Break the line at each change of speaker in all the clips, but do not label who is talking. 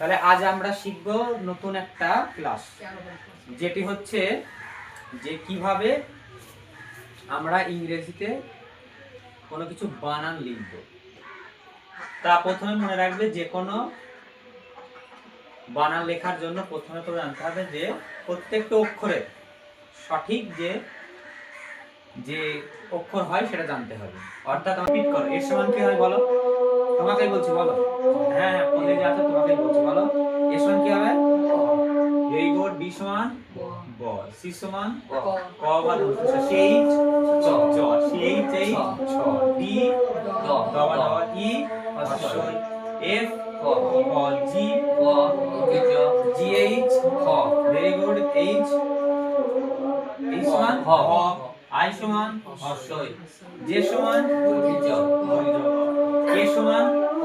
তাহলে আজ আমরা শিখব নতুন একটা ক্লাস যেটি হচ্ছে যে কীভাবে আমরা ইংরেজিতে কোনো কিছু বানান লিখব। তা প্রথমে মনে রাখবে যে কোনো বানান লেখার জন্য প্রথমে তো জানতে হবে যে প্রত্যেকটা অক্ষরের সঠিক যে যে অক্ষর হয় সেটা জানতে হবে। অর্থাৎ আমার পিট করো। এর সমান কি হয় বলো? তোমাকেই বলছি, বলো। হ্যাঁ হ্যাঁ যে আছে তোমাকেই বলছি, বলো। এর সমান কি হবে? ভেরি গুড, বি সমান ব সি সমান ক বা দ সেই চ চ সেই এই ছ, ডি দ দ বা ই অশ্বই এফ, ক ক জি জি এইচ, খ। ভেরি গুড, এইচ, এই সমান হ আই সমান হর্ষই যে সমান কে সমান? ক।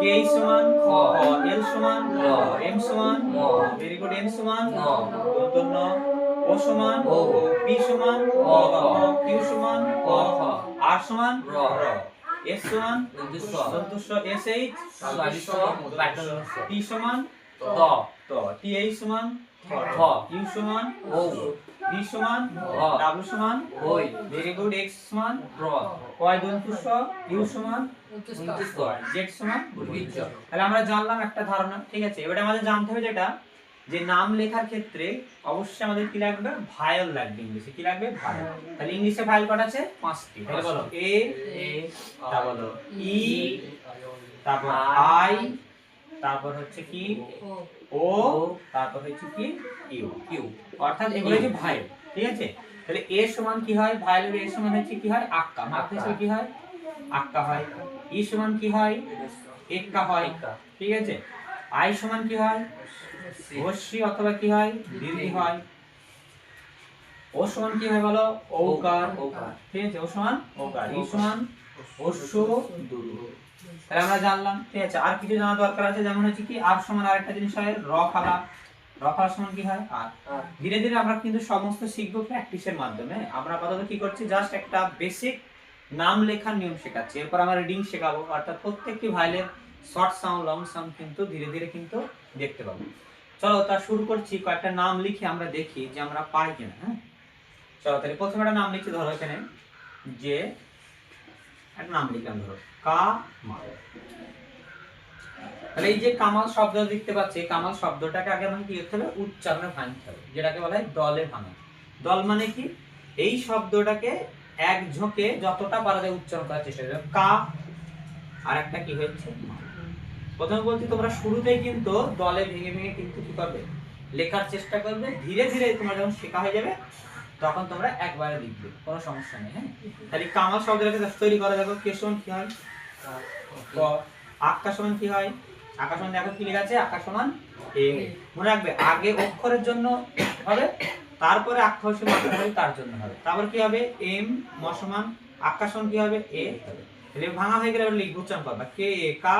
কে। সমান? খ। এল সমান? ল এম সমান? ম ভেরি গুড এম সমান? ন দন্তন্য ও সমান? ও। পি সমান? ক কিউ সমান? ক খ আর সমান? র। এস সমান? দন্তস্ব এস এইচ? টি সমান? ত ত টি এইচ সমান? থ ইউ সমান ও। বি সমান ডাব্লিউ সমান ওই। ভেরি গুড এক্স সমান র কয় দন্তুস্ব ইউ সমান জেড সমান তাহলে আমরা জানলাম একটা ধারণা ঠিক আছে? এবারে আমাদের জানতে হবে যেটা যে নাম লেখার ক্ষেত্রে অবশ্যই আমাদের কি লাগবে? ভায়োল লাগবে ইংলিশে। কি লাগবে? ভায়োল। তাহলে ইংলিশে ভায়োল কটা আছে? পাঁচটি। তাহলে বলো। এ তারপর ই তারপর আই তারপর হচ্ছে কি? ও তারপর হচ্ছে কি? U U. অর্থাৎ এগুলো হচ্ছে ভাইল ঠিক আছে? তাহলে এ সমান কি হয়? ভাইলের এ সমান হচ্ছে কি হয়? আক্কা। মাত্রা কি হয়? আক্কা হয়। ই সমান কি হয়? এক্কা হয়। ঠিক আছে? আই সমান কি হয়? অশ্রী অথবা কি হয়? দীর্ঘি হয়। ও সমান কি হয় বলো? ওকার ওকার ঠিক আছে? ও সমান ওকার ই সমান অশ্ব দুর্গ তাহলে আমরা জানলাম ঠিক আছে আর কিছু জানা দরকার আছে? যেমন হচ্ছে কি আর সমান আরেকটা জিনিস হয় র ফালা র ফালা সমান কি হয়? আর। ধীরে ধীরে আমরা কিন্তু সমস্ত শিখব প্র্যাকটিসের মাধ্যমে। আমরা আপাতত কি করছি? জাস্ট একটা বেসিক নাম লেখার নিয়ম শেখাচ্ছি। এরপর আমরা রিডিং শেখাবো। অর্থাৎ প্রত্যেকটি ভাইলের শর্ট সাউন্ড লং সাউন্ড কিন্তু ধীরে ধীরে কিন্তু দেখতে পাবো। চলো তা শুরু করছি। কয়েকটা নাম লিখে আমরা দেখি যে আমরা পাই কিনা হ্যাঁ? চলো তাহলে প্রথমে একটা নাম লিখছি ধরো এখানে। যে একটা নাম লিখলাম ধরো কামাল তাহলে এই যে কামাল শব্দ দেখতে পাচ্ছি, কামাল শব্দটাকে আগে আমাকে কি করতে হবে? উচ্চারণে ভাঙতে হবে, যেটাকে বলা হয় দলে ভাঙা। দল মানে কি? এই শব্দটাকে এক ঝোঁকে যতটা পারা যায় উচ্চারণ করার চেষ্টা করবে। কা, আর একটা কি হচ্ছে। প্রথমে বলছি, তোমরা শুরুতেই কিন্তু দলে ভেঙে ভেঙে কিন্তু কি করবে? লেখার চেষ্টা করবে, ধীরে ধীরে তোমার যখন শেখা হয়ে যাবে তখন তোমরা একবারে লিখবে কোনো সমস্যা নেই হ্যাঁ? তাহলে কামাল শব্দটাকে তৈরি করা দেখো কে সমান কি হয়? ক আকাশ সমান কি হয়? আকাশ সমান দেখো কি লেখা আছে? আকাশ সমান এ। মনে রাখবে আগে অক্ষরের জন্য হবে তারপরে আক্ষর সমান হবে তার জন্য হবে। তারপর কি হবে? এম ম সমান আকাশ সমান কি হবে? এ হবে। তাহলে ভাঙা হয়ে গেলে লিখব উচ্চারণ করবা। কে এ কা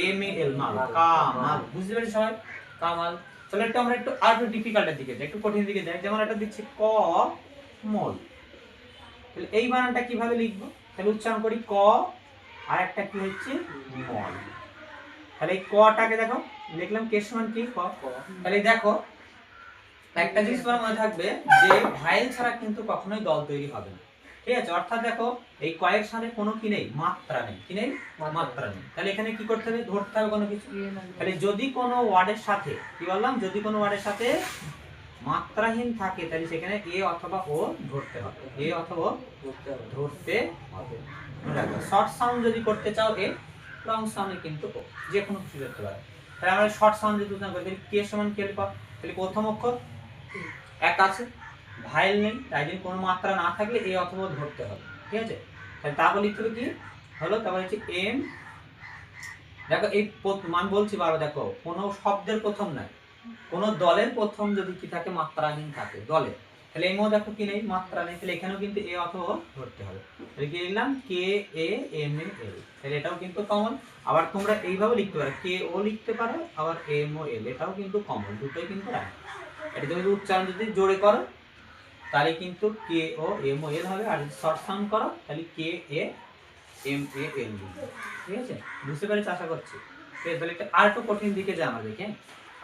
এম এ এল মাল। কামাল। বুঝতে পেরেছ সবাই? কামাল। তাহলে একটু আমরা একটু আর একটু ডিফিকাল্টের দিকে যাই একটু কঠিন দিকে যাই। যেমন একটা দিচ্ছি ক মল। তাহলে এই বানানটা কীভাবে লিখব? তাহলে উচ্চারণ করি ক আর একটা কি হচ্ছে? মল। তাহলে এই কটাকে দেখো লিখলাম কে সমান কি। ক। তাহলে দেখো একটা জিনিস তোমার মনে থাকবে যে ভাইল ছাড়া কিন্তু কখনোই দল তৈরি হবে না। ঠিক আছে অর্থাৎ দেখো এই কয়ের সাথে কোনো কি নেই? মাত্রা নেই। কি নেই? মাত্রা নেই। তাহলে এখানে কি করতে হবে? ধরতে হবে কোনো কিছু। তাহলে যদি কোনো ওয়ার্ডের সাথে কি বললাম? যদি কোনো ওয়ার্ডের সাথে মাত্রাহীন থাকে তাহলে সেখানে এ অথবা ও ধরতে হবে। এ অথবা ধরতে হবে। শর্ট সাউন্ড যদি করতে চাও এ লং সাউন্ডে কিন্তু ও যে কোনো কিছু করতে পারে। তাহলে আমরা শর্ট সাউন্ড যদি উচ্চারণ করি তাহলে কে সমান কে লিখব তাহলে প্রথম অক্ষর এক আছে। ভাইল নেই জন্য কোনো মাত্রা না থাকলে এ অথবা ধরতে হবে, ঠিক আছে? তাহলে তারপর লিখতে হবে কি? হলো, তারপর হচ্ছে এম, দেখো এই আমি বলছি বারো দেখো, কোনো শব্দের প্রথম নাই, কোনো দলের প্রথম যদি কি থাকে, মাত্রাহীন থাকে, দলে, তাহলে এমও দেখো কি নেই, মাত্রা নেই, তাহলে এখানেও কিন্তু এ অথবা ধরতে হবে, তাহলে কি লিখলাম? কে এ এম এ এল তাহলে এটাও কিন্তু কমন আবার তোমরা এইভাবে লিখতে পারো কে ও লিখতে পারো, আবার এম ও এল এটাও কিন্তু কমন দুটোই কিন্তু রাইট এটা তুমি উচ্চারণ যদি জোরে করো তাহলে কিন্তু কে ও এম ও এল হবে, আর যদি শর্ট সাউন্ড করো, তাহলে কে এ এম এ এল ঠিক আছে? বুঝতে পেরেছি? আশা করছি। তাহলে একটু আর একটু কঠিন দিকে যা আমাদের দেখে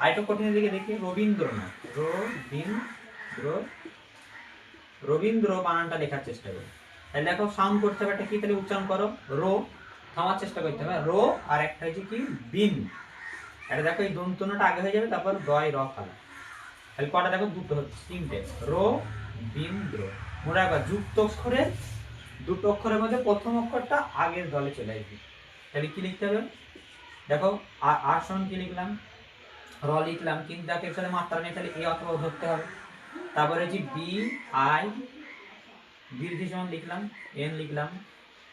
আর একটু কঠিনের দিকে দেখি। রবীন্দ্রনাথ, রবীন্দ্র রবীন্দ্র বানানটা লেখার চেষ্টা করো। তাহলে দেখো সাউন্ড করতে হবে একটা কি? তাহলে উচ্চারণ করো। রো, থামার চেষ্টা করতে হবে। রো, আর একটা হচ্ছে কি? বিন। এটা দেখো, এই দন্তনটা আগে হয়ে যাবে, তারপর দয় র ফালা তাহলে কটা? দেখো, দুটো হচ্ছে তিনটে। রো বিন্দ্র। মনে রাখবা, যুক্ত অক্ষরে দুটো অক্ষরের মধ্যে প্রথম অক্ষরটা আগের দলে চলে আসবে। তাহলে কি লিখতে হবে? দেখো, আ- আর সমান কি লিখলাম? র লিখলাম, কিন্তু দেখো এখানে মাত্রা নেই, তাহলে এ অথবা ধরতে হবে। তারপরে হচ্ছে বি, আই দীর্ঘ সমান লিখলাম, এন লিখলাম।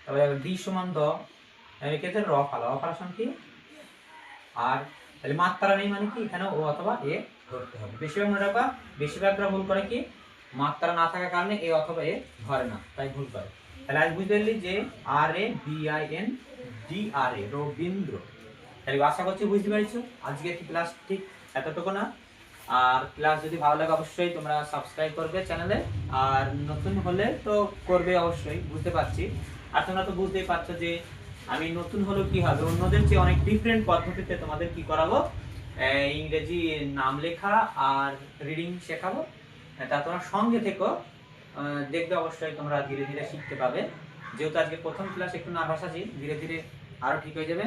তারপরে ডি সমান দ। এক্ষেত্রে র ফালা। র ফালা কি? আর, তাহলে মাত্রা নেই মানে কি? এখানে ও অথবা এ ধরতে হবে। বেশিরভাগ মনে রাখবা, বেশিরভাগরা ভুল করে কি? মাত্রা না থাকার কারণে এ অথবা এ ধরে না, তাই ভুল করে। তাহলে আজ বুঝতে পারলি যে R A B I N D R A Rabindra. তাহলে আশা করছি বুঝতে পেরেছ, আজকে কি ক্লাস ঠিক এতটুকু না? আর ক্লাস যদি ভালো লাগে অবশ্যই তোমরা সাবস্ক্রাইব করবে চ্যানেলে আর নতুন হলে তো করবে অবশ্যই, বুঝতে পারছি। আর তোমরা তো বুঝতেই পারছ যে আমি নতুন হলেও কি হবে, অন্যদের চেয়ে অনেক ডিফারেন্ট পদ্ধতিতে তোমাদের কি করাবো? ইংরেজি নাম লেখা আর রিডিং শেখাবো। তা তোমরা সঙ্গে থেকো। দেখবে অবশ্যই তোমরা ধীরে ধীরে শিখতে পাবে। যেহেতু আজকে প্রথম ক্লাস একটু নার্ভাস আছি, ধীরে ধীরে আরও ঠিক হয়ে যাবে।